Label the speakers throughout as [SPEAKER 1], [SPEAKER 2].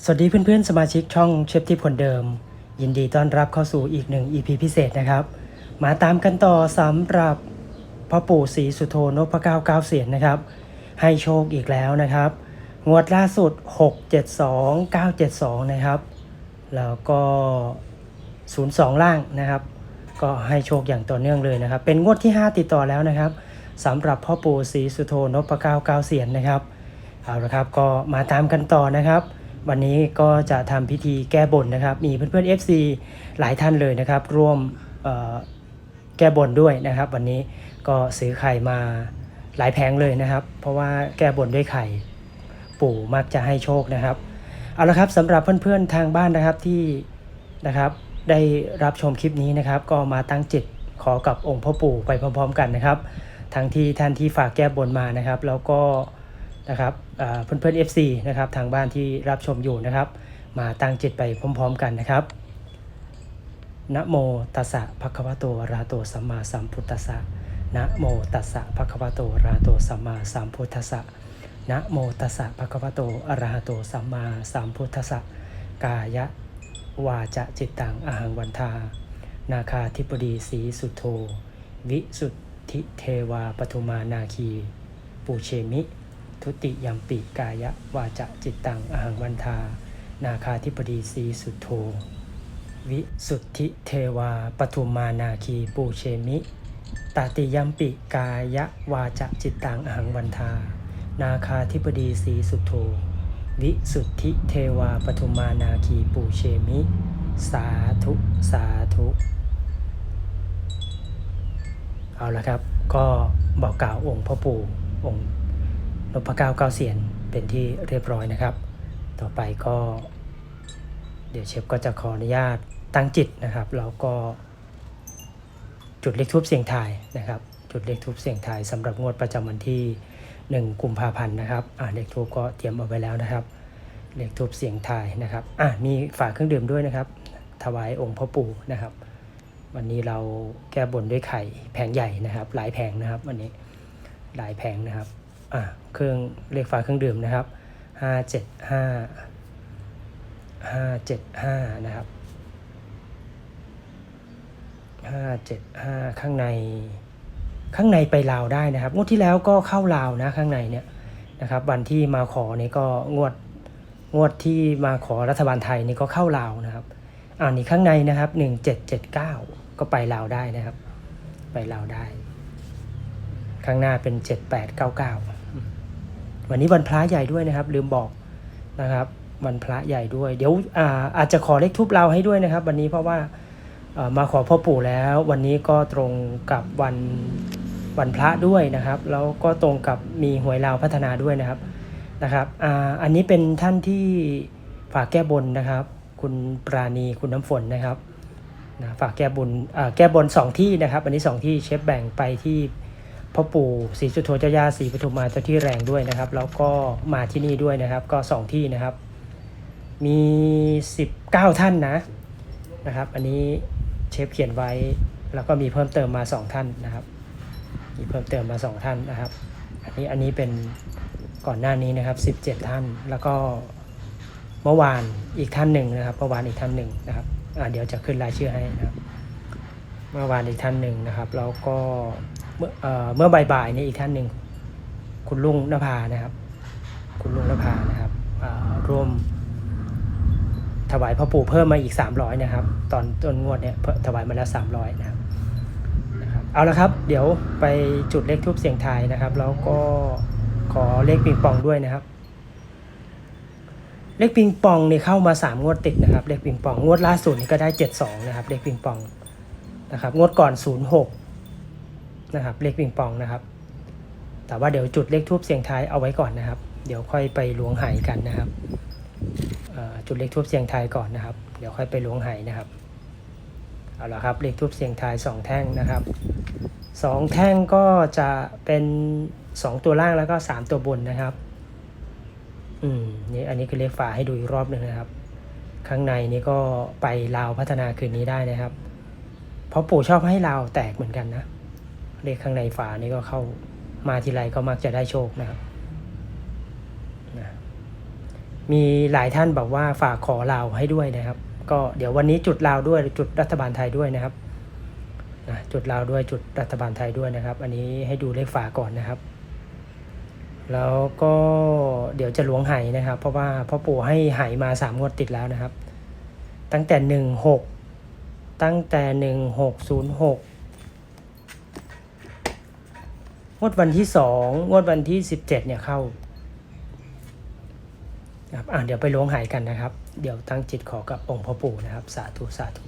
[SPEAKER 1] สวัสดีเพื่อนๆ สมาชิกช่องเชฟที่คนเดิม ยินดีต้อนรับเข้าสู่อีกหนึ่ง EP พิเศษนะครับ มาตามกันต่อสำหรับพ่อปู่ศรีสุโธนพเก้าเก้าเสียนนะครับ ให้โชคอีกแล้วนะครับ งวดล่าสุด 672 972 นะครับ แล้วก็ 02 ล่างนะครับ ก็ให้โชคอย่างต่อเนื่องเลยนะครับ เป็นงวดที่ 5 ติดต่อแล้วนะครับสำหรับพ่อปู่ศรีสุโธนพเก้าเก้าเสียนนะครับเอาละครับก็มาตามกันต่อนะครับ วันนี้ก็จะทำพิธีแก้บนนะครับ มีเพื่อนๆ FC หลายท่านเลยนะครับ ร่วมแก้บนด้วยนะครับ วันนี้ก็ซื้อไข่มาหลายแผงเลยนะครับ เพราะว่าแก้บนด้วยไข่ปู่มักจะให้โชคนะครับ เอาละครับสำหรับเพื่อนๆทางบ้านนะครับที่นะครับได้รับชมคลิปนี้นะครับ ก็มาตั้งจิตขอกับองค์พ่อปู่ไปพร้อม ๆ กันนะครับ ทั้งที่ท่านที่ฝากแก้บนมานะครับ แล้วก็ นะครับเอ่อนเพื่อนๆ FC นะครับทางบ้านที่รับชมอยู่นะครับ มาตั้งจิตไปพร้อม ๆ กันนะครับนะโมตัสสะภะคะวะโตอะระหะโตสัมมาสัมพุทธัสสะนะโมตัสสะภะคะวะโตอะระหะโตสัมมาสัมพุทธัสสะนะโมตัสสะภะคะวะโตอะระหะโตสัมมาสัมพุทธัสสะกายะวาจะจิตตังอหังวันทา นาคาธิปดีสีสุโธ วิสุทธิเทวาปทุมานาคี ปูเชมิ ทุติยมปิกายะวาจะจิตตังอหังวันทา นาคาธิปดีสีสุโธวิสุทธิเทวาปทุมานาคีปูเชมิตาติยมปิกายะวาจะจิตตังอหังวันทา นาคาธิปดีสีสุโธวิสุทธิเทวาปทุมานาคีปูเชมิ สาธุสาธุเอาละครับ ก็บอกกล่าวองค์พ่อปู่องค์ นพเก้าเก้าเสียนเป็นที่เรียบร้อยนะครับ ต่อไปก็ เดี๋ยวเชฟก็จะขออนุญาตตั้งจิตนะครับแล้วก็จุดเลขทูบเสียงทายนะครับ จุดเลขทูบเสียงทายสำหรับงวดประจำวันที่ 1 กุมภาพันธ์นะครับอ่าเลขทูบก็เตรียมเอาไว้แล้วนะครับ เลขทูบเสียงทายนะครับอะมีฝากเครื่องดื่มด้วยนะครับ ถวายองค์พ่อปู่นะครับ วันนี้เราแก้บนด้วยไข่แผงใหญ่นะครับ หลายแผงนะครับ วันนี้หลายแผงนะครับ อะเครื่องเลขฝาเครื่องดื่มนะครับห้าเจ็ดห้าห้าเจ็ดห้านะครับห้าเจ็ดห้าข้างใน ข้างในไปลาวได้นะครับงวดที่แล้วก็เข้าลาวนะข้างในเนี่ยนะครับวันที่มาขอนี่ก็งวดงวดที่มาขอรัฐบาลไทยนี่ก็เข้าลาวนะครับอ่านี่ข้างในนะครับหนึ่งเจ็ดเจ็ดเก้าก็ไปลาวได้นะครับ ไปลาวได้ ข้างหน้าเป็นเจ็ดแปดเก้าเก้า วันนี้วันพระใหญ่ด้วยนะครับ ลืมบอกนะครับ วันพระใหญ่ด้วย เดี๋ยวอาอาจจะขอเลขทุบเราวให้ด้วยนะครับ วันนี้เพราะว่ามาขอพ่อปู่แล้ว วันนี้ก็ตรงกับวันวันพระด้วยนะครับ แล้วก็ตรงกับมีหวยลาวพัฒนาด้วยนะครับนะครับออันนี้เป็นท่านที่ฝากแก้บนนะครับ คุณปราณีคุณน้ำฝนนะครับนะฝากแก้บนแก้บนสองที่นะครับ อันนี้สองที่เชฟแบ่งไปที่ พ่อปู่ศรีสุโธเจ้าย่าศรีปทุมมาเจ้าที่แรงด้วยนะครับ แล้วก็มาที่นี่ด้วยนะครับ ก็สองที่นะครับ มี 19 ท่านนะนะครับ อันนี้เชฟเขียนไว้แล้วก็มีเพิ่มเติมมา 2 ท่านนะครับ มีเพิ่มเติมมา 2 ท่านนะครับ อันนี้อันนี้เป็นก่อนหน้านี้นะครับ 17 ท่าน แล้วก็เมื่อวานอีกท่านหนึ่งนะครับ เมื่อวานอีกท่านหนึ่งนะครับเดี๋ยวจะขึ้นรายชื่อให้นะครับ เมื่อวานอีกท่านหนึ่งนะครับ แล้วก็ เมื่อเมื่อบ่ายๆนี้อีกท่านหนึ่งคุณลุงนภานะครับ คุณลุงนภานะครับร่วมถวายพ่อปู่เพิ่มมาอีก 300 นะครับ ตอนต้นงวดเนี่ยถวายมาแล้ว 300นะครับนะครับเอาละครับ เดี๋ยวไปจุดเลขทูบเสียงทายนะครับ แล้วก็ขอเลขปิงปองด้วยนะครับ เลขปิงปองเนี่ยเข้ามา 3 งวดติดนะครับ เลขปิงปองงวดล่าสุดนี่ก็ได้ 72 นะครับ เลขปิงปองนะครับ งวดก่อน 06 นะครับเลขปิงปองนะครับ แต่ว่าเดี๋ยวจุดเลขทูบเสียงทายเอาไว้ก่อนนะครับ เดี๋ยวค่อยไปล้วงหายกันนะครับจุดเลขทูบเสียงทายก่อนนะครับ เดี๋ยวค่อยไปล้วงหายนะครับ เอาละครับเลขทูบเสียงทาย2 แท่งนะครับสองแท่งก็จะเป็น 2 ตัวล่างแล้วก็ 3 ตัวบนนะครับ อืมนี่อันนี้คือเลขฝาให้ดูอีกรอบหนึ่งนะครับ ข้างในนี่ก็ไปลาวพัฒนาคืนนี้ได้นะครับ เพราะปู่ชอบให้ลาวแตกเหมือนกันนะ เลขข้างในฝานี่ก็เข้ามาทีไรก็มักจะได้โชคนะครับนะมีหลายท่านบอกว่าฝากขอลาวให้ด้วยนะครับ ก็เดี๋ยววันนี้จุดลาวด้วยจุดรัฐบาลไทยด้วยนะครับนะจุดลาวด้วยจุดรัฐบาลไทยด้วยนะครับ อันนี้ให้ดูเลขฝาก่อนนะครับ แล้วก็เดี๋ยวจะล้วงไหนะครับ เพราะว่าพ่อปู่ให้ไหมาสามงวดติดแล้วนะครับ ตั้งแต่หนึ่งหกตั้งแต่หนึ่งหกศูนย์หกง วดวันที่สองงวดวันที่สิบเจ็ดเนี่ยเข้าครับอ่าเดี๋ยวไปล้วงหายกันนะครับ เดี๋ยวตั้งจิตขอกับองค์พ่อปู่นะครับ สาธุ สาธุ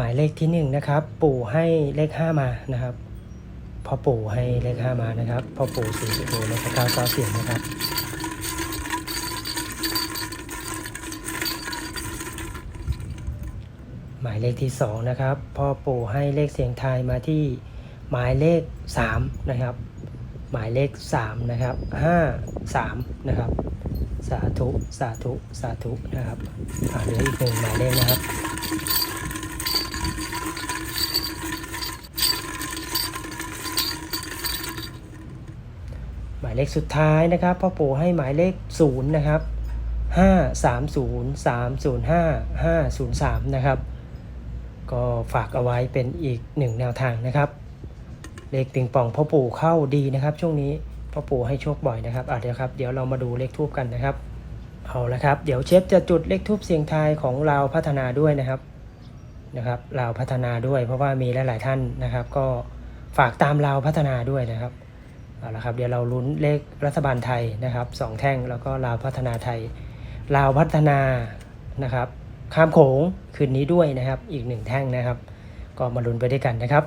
[SPEAKER 1] หมายเลขที่หนึ่งนะครับ ปู่ให้เลขห้ามานะครับพ่อปู่ให้เลขห้ามานะครับพ่อปู่สีสุโธในพระเก้าเก้าเสียงนะครับหมายเลขที่สองนะครับ พ่อปู่ให้เลขเสียงไทยมาที่หมายเลขสามนะครับ หมายเลขสามนะครับห้าสามนะครับ สาธุ สาธุ สาธุ นะครับอ่าเหลืออีกหนึ่งหมายเลขนะครับายเลขสุดท้ายนะครับพ่อปู่ให้หมายเลขศูนย์นะครับห้าสามศูนย์สามศูนย์ห้าห้าศูนย์สามนะครับ ก็ฝากเอาไว้เป็นอีกหนึ่งแนวทางนะครับ เลขปิงป่องพ่อปู่เข้าดีนะครับ ช่วงนี้พ่อปู่ให้โชคบ่อยนะครับอะเดี๋ยวครับ เดี๋ยวเรามาดูเลขทูบกันนะครับ เอาละครับ เดี๋ยวเชฟจะจุดเลขทูบเสียงทายของเราพัฒนาด้วยนะครับนะครับเราพัฒนาด้วยเพราะว่ามีหลาย ๆ ท่านนะครับ ก็ฝากตามเราพัฒนาด้วยนะครับ เอาละครับเดี๋ยวเราลุ้นเลขรัฐบาลไทยนะครับสองแท่งแล้วก็ลาวพัฒนาไทย ลาวพัฒนานะครับข้ามโขงคืนนี้ด้วยนะครับ อีกหนึ่งแท่งนะครับ ก็มาลุ้นไปด้วยกันนะครับ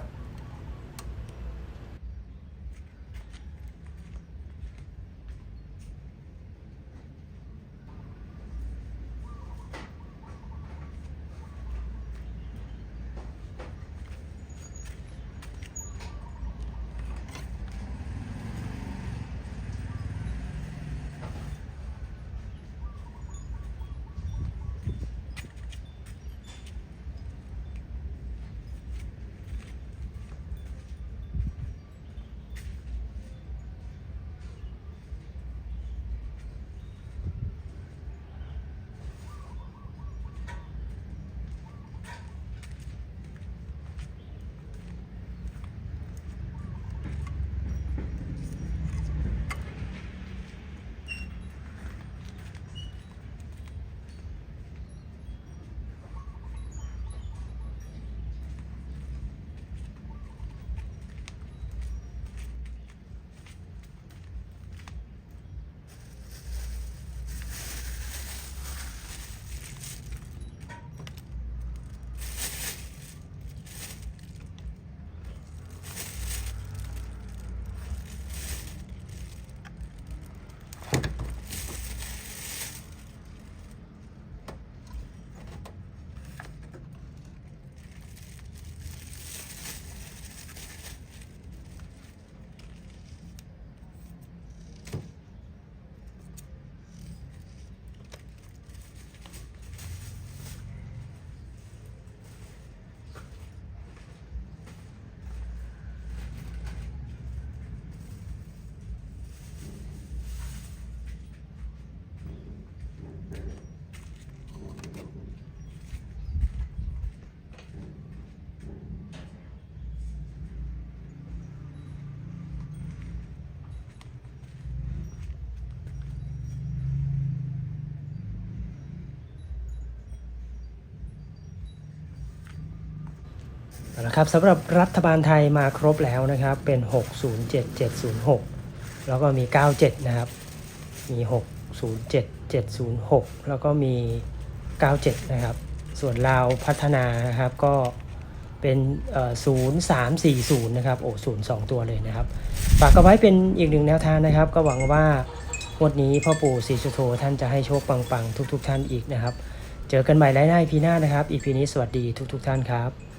[SPEAKER 1] เอาละครับสำหรับรัฐบาลไทยมาครบแล้วนะครับ เป็น 607706 แล้วก็มี 97 นะครับ มี 607 706 แล้วก็มี 97 นะครับ ส่วนลาวพัฒนานะครับก็เป็นเอ่อ0340 นะครับ โอ้0 2ตัวเลยนะครับ ฝากเอาไว้เป็นอีกหนึ่งแนวทางนะครับ ก็หวังว่างวดนี้พ่อปู่ศรีสุโธท่านจะให้โชคปังๆ ทุกๆท่านอีกนะครับ เจอกันใหม่ไลฟ์หน้าพีหน้านะครับ อีพีนี้สวัสดีทุกๆท่านครับ